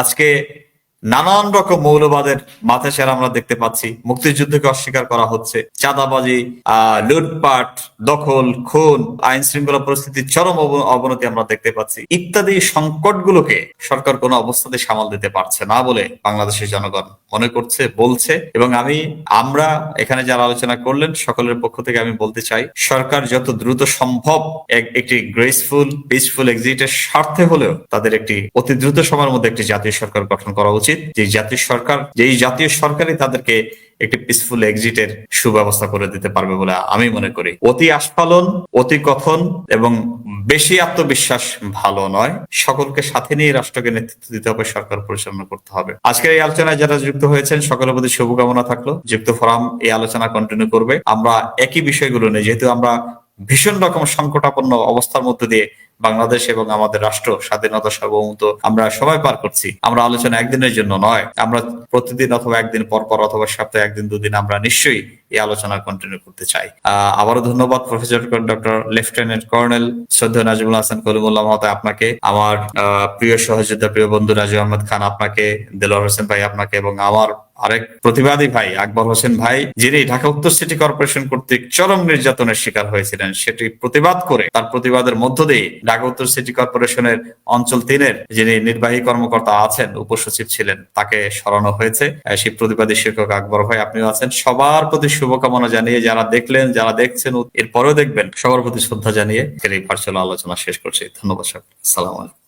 আজকে নানান রকম মৌলবাদের মাথা সেরা আমরা দেখতে পাচ্ছি। মুক্তিযুদ্ধকে অস্বীকার করা হচ্ছে। চাঁদাবাজি আহ লুটপাট, দখল, খুন আইন শৃঙ্খলা পরিস্থিতির চরম অব- অবনতি আমরা দেখতে পাচ্ছি। ইত্যাদি সংকটগুলোকে সরকার কোনো অবস্থাতে সামাল দিতে পারছে না বলে বাংলাদেশের জনগণ মনে করছে, বলছে এবং আমি, আমরা এখানে যারা আলোচনা করলেন, সকলের পক্ষ থেকে আমি বলতে চাই, সরকার যত দ্রুত সম্ভব এক- একটি গ্রেসফুল পিসফুল এক্সিটের স্বার্থে হলেও তাদের একটি অতি দ্রুত সময়ের মধ্যে একটি জাতীয় সরকার গঠন করা উচিত। যে জাতীয় সরকার, যেই জাতীয় সরকারই তাদেরকে একটি পিসফুল এক্সিটের সুব্যবস্থা করে দিতে পারবে বলে আমি মনে করি। অতি আস্ফালন, অতি কথন এবং বেশি আত্মবিশ্বাস ভালো নয়। সকলকে সাথে নিয়ে রাষ্ট্রকে নেতৃত্ব দিতে হবে, সরকার পরিচালনা করতে হবে। আজকের এই আলোচনায় যারা যুক্ত হয়েছেন, সকলের প্রতি শুভকামনা থাকল। যুক্ত ফোরাম এই আলোচনা কন্টিনিউ করবে। আমরা একই বিষয়গুলো নিয়ে, যেহেতু আমরা ভীষণ রকম সংকটাপন্ন অবস্থার মধ্যে দিয়ে বাংলাদেশ এবং আমাদের রাষ্ট্র, স্বাধীনতা সার্বভৌমত্ব আমরা সবাই পার করছি। আমরা আলোচনা একদিনের জন্য নয়, আমরা প্রতিদিন অথবা একদিন পর পর অথবা সপ্তাহে একদিন, দুদিন আমরা নিশ্চয়ই এই আলোচনা কন্টিনিউ করতে চাই। আবারও ধন্যবাদ প্রফেসর ডক্টর লেফটেন্যান্ট কর্নেল শ্রদ্ধা নাজিমুল হাসান কলিমুল্লাহ মহোদয় আপনাকে, আমার প্রিয় সহযোদ্ধা, প্রিয় বন্ধু রাজু আহমদ খান আপনাকে, দেলোয়ার হোসেন ভাই আপনাকে এবং আমার আরেক প্রতিবাদী ভাই, আকবর হোসেন ভাই, যিনি ঢাকা উত্তর সিটি কর্পোরেশন কর্তৃক চরম নির্যাতনের শিকার হয়েছিলেন। সেটি প্রতিবাদ করে তার প্রতিবাদের মধ্য দিয়ে ঢাকা উত্তর সিটি কর্পোরেশনের অঞ্চল তিনের যিনি নির্বাহী কর্মকর্তা আছেন, উপসচিব ছিলেন, তাকে সরানো হয়েছে। সেই প্রতিবাদী শিক্ষক আকবর ভাই, আপনিও আছেন। সবার প্রতি শুভকামনা জানিয়ে যারা দেখলেন, যারা দেখছেন, এরপরেও দেখবেন। সবার প্রতি শ্রদ্ধা জানিয়ে এই ভার্চুয়াল আলোচনা শেষ করছি। ধন্যবাদ। আসসালামু আলাইকুম।